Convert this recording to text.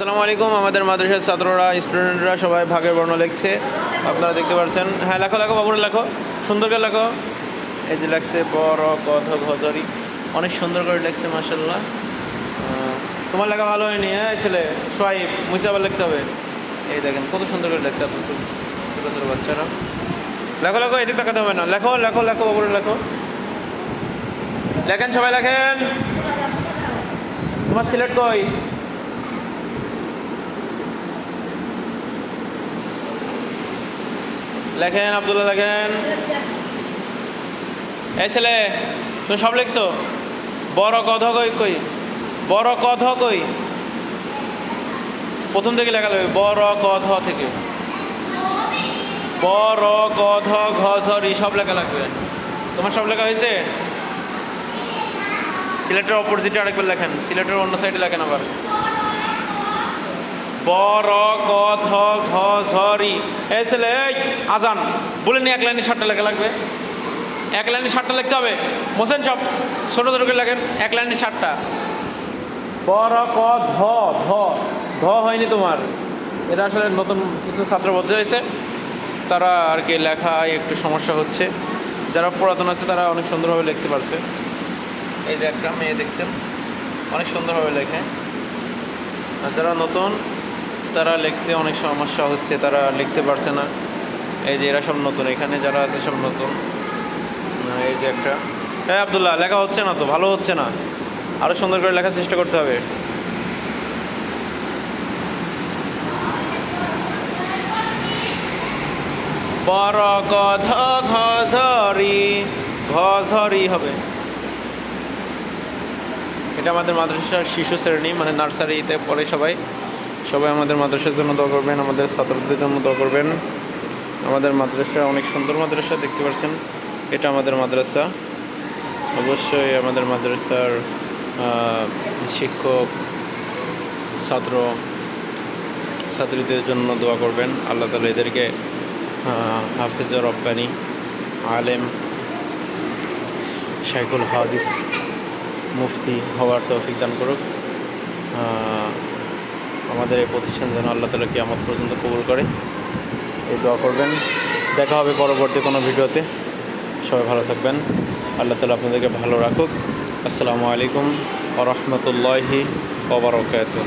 আসসালামু আলাইকুম, আমাদের মাদ্রাসার ছাত্ররা স্টুডেন্টরা সবাই ভাগের বর্ণ লিখছে। আপনারা দেখতে পাচ্ছেন হ্যাঁ লেখো লেখো, বাবুরে, লেখো, সুন্দর করে লেখো। এই যে লেখছে বড় কথ ঘজরি অনেক সুন্দর করে লেখছে মাসাল্লাহ তোমার লেখা ভালো হয়নি হ্যাঁ ছেলে, সোয়াইব, মুছে আবার লিখতে হবে। এই দেখেন, কত সুন্দর করে লেখছে আপনার ছোটো ছোটো বাচ্চারা। লেখো লেখো, এদিক তাকাতে হবে না। লেখো লেখো লেখো, বাবুরে, লেখো। লেখেন, সবাই লেখেন। তোমার সিলেক্ট কই? লেখেন, আবদুল্লাহ লেখেন। এই ছেলে, তুমি সব লিখছো? বড় কথ কই কই? বড় কথ কই? প্রথম থেকে লেখা লাগবে, বড় কথ থেকে। বড় কথ, ঘ ঝরি সব লেখা লাগবে। তোমার সব লেখা হয়েছে? সিলেটের অপোজিটে আরেকবার লেখেন, সিলেটের অন্য সাইডে লেখেন আবার। বড় কথ ঘ এই ছেলে, এই, আজান। বলে নি এক লাইনে সাতটা লেখা লাগবে। এক লাইনে সাতটা লিখতে হবে। মোসেন সব ছোটো ছোটো করে লেখেন। এক লাইনে সাতটা। বড় ক, ধ ধ। ধ হয়নি তোমার। এটা আসলে নতুন কিছু ছাত্র হয়েছে। তারা আর কি লেখায় একটু সমস্যা হচ্ছে। যারা পুরাতন আছে, তারা অনেক সুন্দরভাবে লিখতে পারছে। এই যে একটা মেয়ে দেখছেন, অনেক সুন্দরভাবে লেখে। যারা নতুন তারা লিখতে অনেক সমস্যা হচ্ছে, তারা লিখতে পারছে না। এই যে এরা সব নতুন, এখানে যারা আছে সব নতুন। এই যে একটা। হ্যাঁ আবদুল্লাহ, লেখা হচ্ছে না তো? ভালো হচ্ছে না? আরও সুন্দর করে লেখার চেষ্টা করতে হবে। ঘঝরি হবে। এটা আমাদের মাদ্রাসার শিশু শ্রেণি মানে নার্সারিতে পড়ে সবাই। সবাই আমাদের মাদ্রাসার জন্য দোয়া করবেন, আমাদের ছাত্রদের জন্য দোয়া করবেন। আমাদের মাদ্রাসা অনেক সুন্দর মাদ্রাসা দেখতে পাচ্ছেন। এটা আমাদের মাদ্রাসা। অবশ্যই আমাদের মাদ্রাসার শিক্ষক, ছাত্র, ছাত্রীদের জন্য দোয়া করবেন। আল্লাহ তালা এদেরকে হাফিজ রব্বানি, আলেম, শাইখুল হাদিস, মুফতি হওয়ার তৌফিক দান করুক। আমাদের এই প্রতিষ্ঠান যেন আল্লাহ তালা কিয়ামত পর্যন্ত কবুল করে। এই দোয়া করবেন। দেখা হবে পরবর্তী কোনো ভিডিওতে। সবাই ভালো থাকবেন। আল্লাহ তালা আপনাদেরকে ভালো রাখুক। আসসালামু আলাইকুম আ রহমতুল্লাহি ওবরাকাতুহ